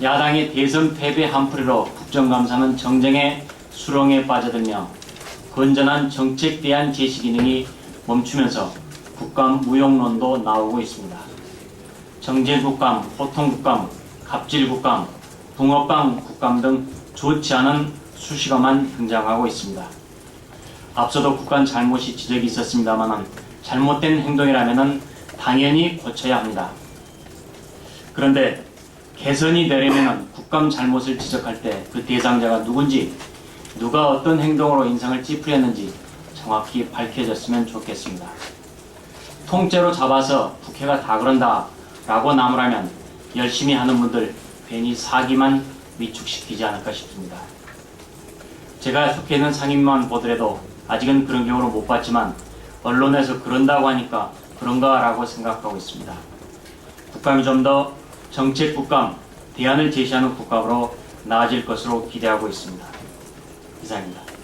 야당의 대선 패배 한풀이로 국정감사는 정쟁의 수렁에 빠져들며 건전한 정책 대안 제시 기능이 멈추면서 국감 무용론도 나오고 있습니다. 정제국감, 호통국감, 갑질국감, 붕어빵 국감 등 좋지 않은 수식어만 등장하고 있습니다. 앞서도 국간 잘못이 지적이 있었습니다만 잘못된 행동이라면 당연히 고쳐야 합니다. 그런데 개선이 되려면 국감 잘못을 지적할 때 그 대상자가 누군지 누가 어떤 행동으로 인상을 찌푸렸는지 정확히 밝혀졌으면 좋겠습니다. 통째로 잡아서 국회가 다 그런다 라고 나무라면 열심히 하는 분들 괜히 사기만 위축시키지 않을까 싶습니다. 제가 속해 있는 상임만 보더라도 아직은 그런 경우를 못 봤지만 언론에서 그런다고 하니까 그런가 라고 생각하고 있습니다. 국감이 좀더 정책 국감, 대안을 제시하는 국감으로 나아질 것으로 기대하고 있습니다. 이상입니다.